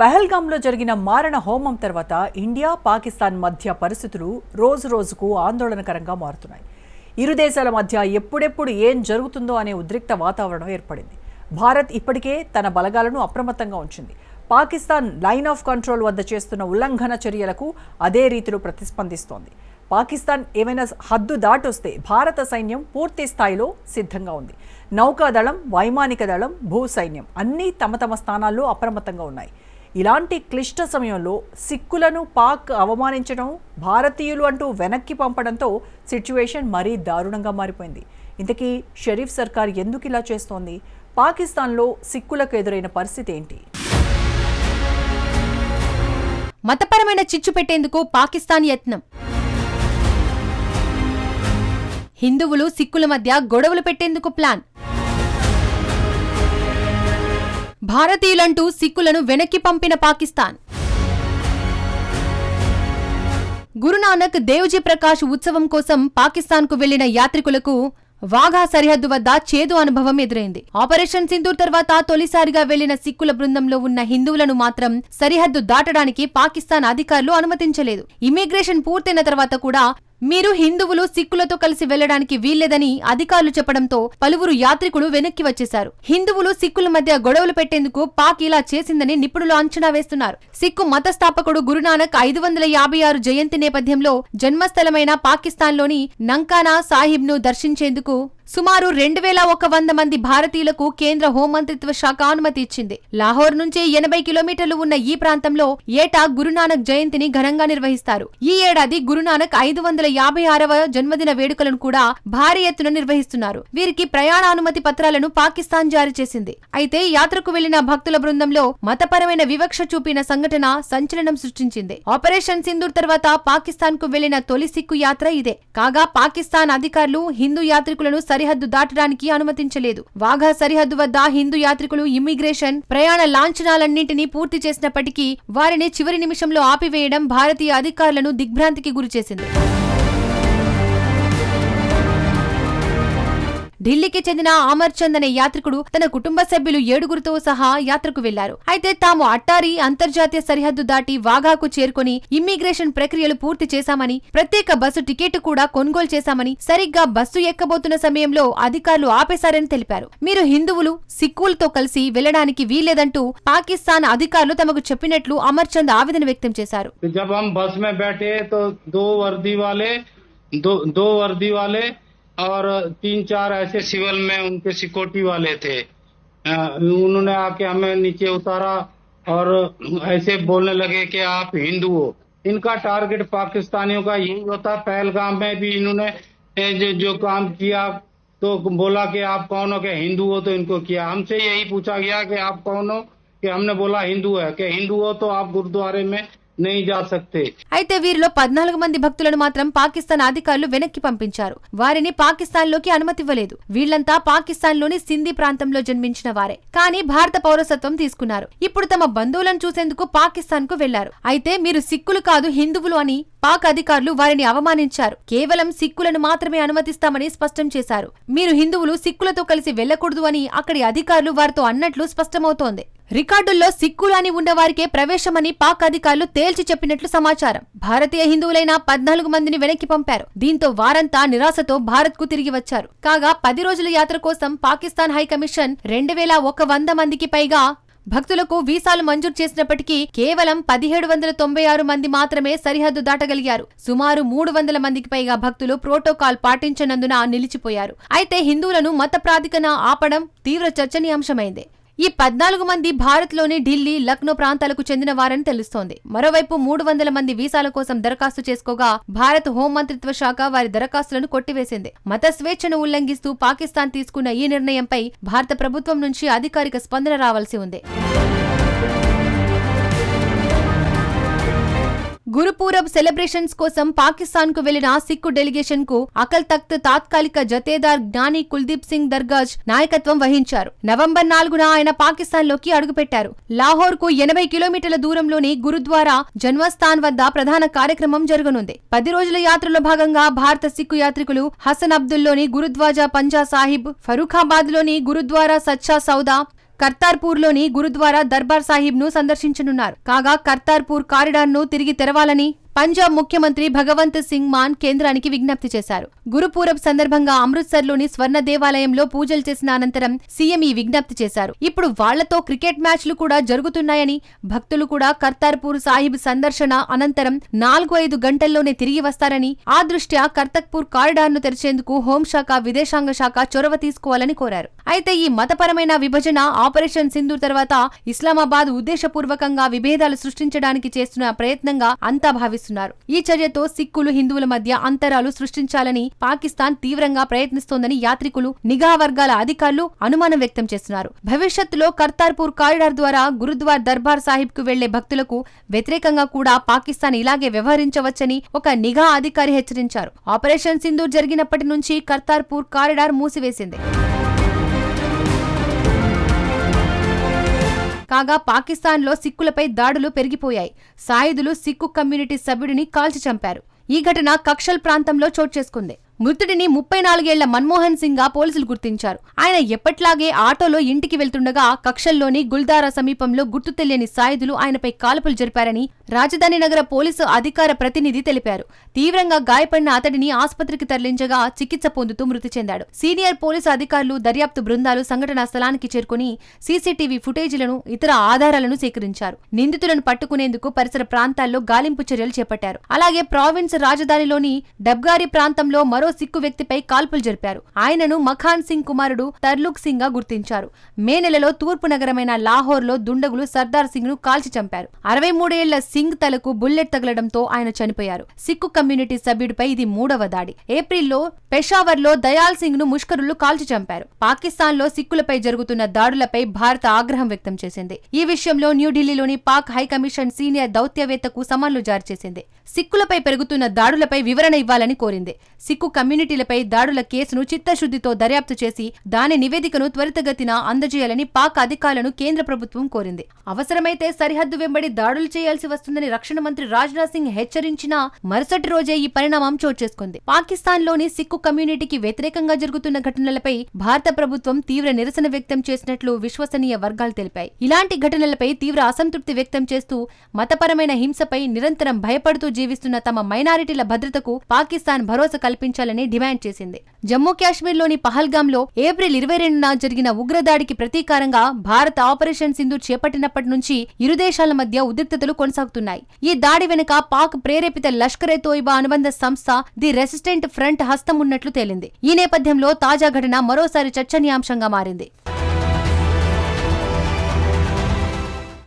పహల్గామ్లో జరిగిన మారణ హోమం తర్వాత ఇండియా పాకిస్తాన్ మధ్య పరిస్థితులు రోజు రోజుకు ఆందోళనకరంగా మారుతున్నాయి. ఇరు దేశాల మధ్య ఎప్పుడెప్పుడు ఏం జరుగుతుందో అనే ఉద్రిక్త వాతావరణం ఏర్పడింది. భారత్ ఇప్పటికే తన బలగాలను అప్రమత్తంగా ఉంచింది. పాకిస్తాన్ లైన్ ఆఫ్ కంట్రోల్ వద్ద చేస్తున్న ఉల్లంఘన చర్యలకు అదే రీతిలో ప్రతిస్పందిస్తోంది. పాకిస్తాన్ ఏమైనా హద్దు దాటొస్తే భారత సైన్యం పూర్తి స్థాయిలో సిద్ధంగా ఉంది. నౌకాదళం వైమానిక దళం భూ సైన్యం అన్నీ తమ తమ స్థానాల్లో అప్రమత్తంగా ఉన్నాయి. ఇలాంటి క్లిష్ట సమయంలో సిక్కులను పాక్ అవమానించడం భారతీయులు అంటూ వెనక్కి పంపడంతో సిచ్యువేషన్ మరీ దారుణంగా మారిపోయింది. ఇంతకీ షరీఫ్ సర్కార్ ఎందుకు ఇలా చేస్తోంది? పాకిస్తాన్లో సిక్కులకు ఎదురైన పరిస్థితి ఏంటి? మతపరమైన చిచ్చు పెట్టేందుకు పాకిస్తాన్ యత్నం. హిందువులు సిక్కుల మధ్య గొడవలు పెట్టేందుకు ప్లాన్. భారతీయులంటూ సిక్కులను వెనక్కి పంపిన పాకిస్తాన్. గురునానక్ దేవ్జీ ప్రకాష్ ఉత్సవం కోసం పాకిస్తాన్కు వెళ్ళిన యాత్రికులకు వాఘా సరిహద్దు వద్ద చేదు అనుభవం ఎదురైంది. ఆపరేషన్ సింధూర్ తర్వాత తొలిసారిగా వెళ్ళిన సిక్కుల బృందంలో ఉన్న హిందువులను మాత్రం సరిహద్దు దాటడానికి పాకిస్తాన్ అధికారులు అనుమతించలేదు. ఇమిగ్రేషన్ పూర్తయిన తర్వాత కూడా మీరు హిందువులు సిక్కులతో కలిసి వెళ్ళడానికి వీల్లేదని అధికారులు చెప్పడంతో పలువురు యాత్రికులు వెనక్కి వచ్చేశారు. హిందువులు సిక్కుల మధ్య గొడవలు పెట్టేందుకు పాక్ ఇలా చేసిందని నిపుణులు అంచనా వేస్తున్నారు. సిక్కు మతస్థాపకుడు గురునానక్ ఐదు వందల యాభై ఆరు జయంతి నేపథ్యంలో జన్మస్థలమైన పాకిస్తాన్లోని నంకానా సాహిబ్ను దర్శించేందుకు సుమారు రెండు వేల ఒక వంద మంది భారతీయులకు కేంద్ర హోంమంత్రిత్వ శాఖ అనుమతి ఇచ్చింది. లాహోర్ నుంచి ఎనభై కిలోమీటర్లు ఉన్న ఈ ప్రాంతంలో ఏటా గురునానక్ జయంతిని ఘనంగా నిర్వహిస్తారు. ఈ ఏడాది గురునానక్ ఐదు వందల యాభై ఆరవ జన్మదిన వేడుకలను కూడా భారీ ఎత్తున నిర్వహిస్తున్నారు. వీరికి ప్రయాణానుమతి పత్రాలను పాకిస్తాన్ జారీ చేసింది. అయితే యాత్రకు వెళ్ళిన భక్తుల బృందంలో మతపరమైన వివక్ష చూపిన సంఘటన సంచలనం సృష్టించింది. ఆపరేషన్ సింధూర్ తర్వాత పాకిస్తాన్కు వెళ్ళిన తొలి సిక్కు యాత్ర ఇదే. కాగా పాకిస్తాన్ అధికారులు హిందూ యాత్రికులను సరిహద్దు దాటడానికి అనుమతించలేదు. వాఘా సరిహద్దు వద్ద హిందూ యాత్రికులు ఇమ్మిగ్రేషన్ ప్రయాణ లాంఛనాలన్నింటినీ పూర్తి చేసినప్పటికీ వారిని చివరి నిమిషంలో ఆపివేయడం భారతీయ అధికారులను దిగ్భ్రాంతికి గురిచేసింది. ఢిల్లీకి చెందిన అమర్ చంద్ అనే యాత్రికుడు తన కుటుంబ సభ్యులు ఏడుగురితో సహా యాత్రకు వెళ్ళారు. అయితే తాము అట్టారి అంతర్జాతీయ సరిహద్దు దాటి వాఘాకు చేరుకుని ఇమ్మిగ్రేషన్ ప్రక్రియలు పూర్తి చేశామని ప్రత్యేక బస్సు టికెట్ కూడా కొనుగోలు చేశామని సరిగ్గా బస్సు ఎక్కబోతున్న సమయంలో అధికారులు ఆపేశారని తెలిపారు. మీరు హిందువులు సిక్కులతో కలిసి వెళ్ళడానికి వీల్లేదంటూ పాకిస్తాన్ అధికారులు తమకు చెప్పినట్లు అమర్ చంద్ ఆవేదన వ్యక్తం చేశారు. దో వర్దీ వాలే దో వర్దీ వాలే और तीन चार ऐसे सिविल में उनके सिक्योरिटी वाले थे। उन्होंने आके हमें नीचे उतारा और ऐसे बोलने लगे कि आप हिंदू हो। इनका टारगेट पाकिस्तानियों का यही होता पहलगाम में भी इन्होंने जो, जो काम किया तो बोला कि आप कौन हो कि हिंदू हो तो इनको किया। हमसे यही पूछा गया कि आप कौन हो? कि हमने बोला हिंदू है। कि हिंदू हो तो आप गुरुद्वारे में అయితే వీరిలో పద్నాలుగు మంది భక్తులను మాత్రం పాకిస్తాన్ అధికారులు వెనక్కి పంపించారు. వారిని పాకిస్తాన్లోకి అనుమతివ్వలేదు. వీళ్ళంతా పాకిస్తాన్లోని సింధీ ప్రాంతంలో జన్మించిన వారే. కానీ భారత పౌరసత్వం తీసుకున్నారు. ఇప్పుడు తమ బంధువులను చూసేందుకు పాకిస్తాన్కు వెళ్ళారు. అయితే మీరు సిక్కులు కాదు హిందువులు అని పాక్ అధికారులు వారిని అవమానించారు. కేవలం సిక్కులను మాత్రమే అనుమతిస్తామని స్పష్టం చేశారు. మీరు హిందువులు సిక్కులతో కలిసి వెళ్ళకూడదు అని అక్కడి అధికారులు వారితో అన్నట్లు స్పష్టమవుతోంది. రికార్డుల్లో సిక్కులు అని ఉన్నవారికే ప్రవేశమని పాక్ అధికారులు తేల్చి చెప్పినట్లు సమాచారం. భారతీయ హిందువులైన పద్నాలుగు మందిని వెనక్కి పంపారు. దీంతో వారంతా నిరాశతో భారత్కు తిరిగి వచ్చారు. కాగా పది రోజుల యాత్ర కోసం పాకిస్తాన్ హైకమిషన్ రెండు వేల ఒక వంద మందికి పైగా భక్తులకు వీసాలు మంజూరు చేసినప్పటికీ కేవలం పదిహేడు వందల తొంభై ఆరు మంది మాత్రమే సరిహద్దు దాటగలిగారు. సుమారు మూడు వందల మందికి పైగా భక్తులు ప్రోటోకాల్ పాటించనందున నిలిచిపోయారు. అయితే హిందువులను మత ప్రాధికన ఆపడం తీవ్ర చర్చనీయాంశమైంది. ఈ పద్నాలుగు మంది భారత్లోని ఢిల్లీ లక్నో ప్రాంతాలకు చెందిన వారని తెలుస్తోంది. మరోవైపు మూడు వందల మంది వీసాల కోసం దరఖాస్తు చేసుకోగా భారత్ హోంమంత్రిత్వ శాఖ వారి దరఖాస్తులను కొట్టివేసింది. మత స్వేచ్ఛను ఉల్లంఘిస్తూ పాకిస్తాన్ తీసుకున్న ఈ నిర్ణయంపై భారత ప్రభుత్వం నుంచి అధికారిక స్పందన రావాల్సి ఉంది. గురుపూరబ్ సెలబ్రేషన్స్ కోసం పాకిస్తాన్కు వెళ్ళిన సిక్కు డెలిగేషన్కు అకల్ తఖ్త్ తాత్కాలిక జతేదార్ జ్ఞాని కుల్దీప్ సింగ్ దర్గాజ్ నాయకత్వం వహించారు. నవంబర్ నాలుగున ఆయన పాకిస్తాన్లోకి అడుగుపెట్టారు. లాహోర్కు ఎనభై కిలోమీటర్ల దూరంలోని గురుద్వారా జన్మస్థాన్ వద్ద ప్రధాన కార్యక్రమం జరగనుంది. పది రోజుల యాత్రలో భాగంగా భారత సిక్కు యాత్రికులు హసన్ అబ్దుల్లోని గురుద్వాజా పంజా సాహిబ్ ఫరూఖాబాద్లోని గురుద్వారా సచ్చా సౌదా కర్తార్పూర్లోని గురుద్వారా దర్బార్ సాహిబ్ను సందర్శించనున్నారు. కాగా కర్తార్పూర్ కారిడార్ను తిరిగి తెరవాలని పంజాబ్ ముఖ్యమంత్రి భగవంత్ సింగ్ మాన్ కేంద్రానికి విజ్ఞప్తి చేశారు. గురుపూరబ్ సందర్భంగా అమృత్సర్లోని స్వర్ణ దేవాలయంలో పూజలు చేసిన అనంతరం సీఎం ఈ విజ్ఞప్తి చేశారు. ఇప్పుడు వాళ్ళతో క్రికెట్ మ్యాచ్లు కూడా జరుగుతున్నాయని భక్తులు కూడా కర్తార్పూర్ సాహిబ్ సందర్శన అనంతరం నాలుగు ఐదు గంటల్లోనే తిరిగి వస్తారని ఆ దృష్ట్యా కర్తక్పూర్ కారిడార్ను తెరిచేందుకు హోంశాఖ విదేశాంగ శాఖ చొరవ తీసుకోవాలని కోరారు. అయితే ఈ మతపరమైన విభజన ఆపరేషన్ సింధూర్ తర్వాత ఇస్లామాబాద్ ఉద్దేశపూర్వకంగా విభేదాలు సృష్టించడానికి చేస్తున్న ప్రయత్నంగా అంతా భావిస్తున్నారు. ఈ చర్యతో సిక్కులు హిందువుల మధ్య అంతరాలు సృష్టించాలని పాకిస్తాన్ తీవ్రంగా ప్రయత్నిస్తోందని యాత్రికులు నిఘా వర్గాల అధికారులు అనుమానం వ్యక్తం చేస్తున్నారు. భవిష్యత్తులో కర్తార్పూర్ కారిడార్ ద్వారా గురుద్వార్ దర్బార్ సాహిబ్కు వెళ్ళే భక్తులకు వ్యతిరేకంగా కూడా పాకిస్తాన్ ఇలాగే వ్యవహరించవచ్చని ఒక నిఘా అధికారి హెచ్చరించారు. ఆపరేషన్ సింధూర్ జరిగినప్పటి నుంచి కర్తార్పూర్ కారిడార్ మూసివేసింది. కాగా పాకిస్తాన్లో సిక్కులపై దాడులు పెరిగిపోయాయి. సాయుధులు సిక్కు కమ్యూనిటీ సభ్యుడిని కాల్చి చంపారు. ఈ ఘటన కక్షల్ ప్రాంతంలో చోటు చేసుకుంది. మృతుడిని ముప్పై నాలుగేళ్ళ మన్మోహన్ సింగ్గా పోలీసులు గుర్తించారు. ఆయన ఎప్పట్లాగే ఆటోలో ఇంటికి వెళ్తుండగా కక్షల్లోని గుల్దారా సమీపంలో గుర్తు తెలియని సాయుధులు ఆయనపై కాల్పులు జరిపారని రాజధాని నగర పోలీసు అధికార ప్రతినిధి తెలిపారు. తీవ్రంగా గాయపడిన అతడిని ఆసుపత్రికి తరలించగా చికిత్స పొందుతూ మృతి చెందాడు. సీనియర్ పోలీసు అధికారులు దర్యాప్తు బృందాలు సంఘటనా స్థలానికి చేరుకుని సీసీటీవీ ఫుటేజీలను ఇతర ఆధారాలను సేకరించారు. నిందితులను పట్టుకునేందుకు పరిసర ప్రాంతాల్లో గాలింపు చర్యలు చేపట్టారు. అలాగే ప్రావిన్స్ రాజధానిలోని డబ్గారి ప్రాంతంలో మరో సిక్కు వ్యక్తిపై కాల్పులు జరిపారు. ఆయనను మఖాన్ సింగ్ కుమారుడు తర్లుక్ సింగ్గా గుర్తించారు. మే నెలలో తూర్పు నగరమైన లాహోర్లో దుండగులు సర్దార్ సింగ్ను కాల్చి చంపారు. అరవై మూడేళ్ళ సింగ్ తలకు బుల్లెట్ తగలడంతో ఆయన చనిపోయారు. సిక్కు కమ్యూనిటీ సభ్యుడిపై ఇది మూడవ దాడి. ఏప్రిల్లో పెషావర్లో దయాల్ సింగ్ను ముష్కరులు కాల్చి చంపారు. పాకిస్తాన్లో సిక్కులపై జరుగుతున్న దాడులపై భారత ఆగ్రహం వ్యక్తం చేసింది. ఈ విషయంలో న్యూఢిల్లీలోని పాక్ హైకమిషన్ సీనియర్ దౌత్యవేత్తకు సమన్లు జారీ చేసింది. సిక్కులపై పెరుగుతున్న దాడులపై వివరణ ఇవ్వాలని కోరింది. సిక్కు కమ్యూనిటీలపై దాడుల కేసును చిత్తశుద్దితో దర్యాప్తు చేసి దాని నివేదికను త్వరితగతిన అందజేయాలని పాక్ అధికారులను కేంద్ర ప్రభుత్వం కోరింది. అవసరమైతే సరిహద్దు వెంబడి దాడులు చేయాల్సి వస్తుందని రక్షణ మంత్రి రాజ్నాథ్ సింగ్ హెచ్చరించినా మరుసటి రోజే ఈ పరిణామం చోటు చేసుకుంది. పాకిస్తాన్లోని సిక్కు కమ్యూనిటీకి వ్యతిరేకంగా జరుగుతున్న ఘటనలపై భారత ప్రభుత్వం తీవ్ర నిరసన వ్యక్తం చేసినట్లు విశ్వసనీయ వర్గాలు తెలిపాయి. ఇలాంటి ఘటనలపై తీవ్ర అసంతృప్తి వ్యక్తం చేస్తూ మతపరమైన హింసపై నిరంతరం భయపడుతూ జీవిస్తున్న తమ మైనారిటీల భద్రతకు పాకిస్తాన్ భరోసా కల్పించాలని డిమాండ్ చేసింది. జమ్మూ కాశ్మీర్లోని పహల్గామ్లో ఏప్రిల్ ఇరవై రెండున జరిగిన ఉగ్రదాడికి ప్రతీకారంగా భారత ఆపరేషన్ సింధు చేపట్టినప్పటి నుంచి ఇరు దేశాల మధ్య ఉద్రిక్తతలు కొనసాగుతున్నాయి. ఈ దాడి వెనుక పాక్ ప్రేరేపిత లష్కరే తోయిబా అనుబంధ సంస్థ ది రెసిస్టెంట్ ఫ్రంట్ హస్తం ఉన్నట్లు తేలింది. ఈ నేపథ్యంలో తాజా ఘటన మరోసారి చర్చనీయాంశంగా మారింది.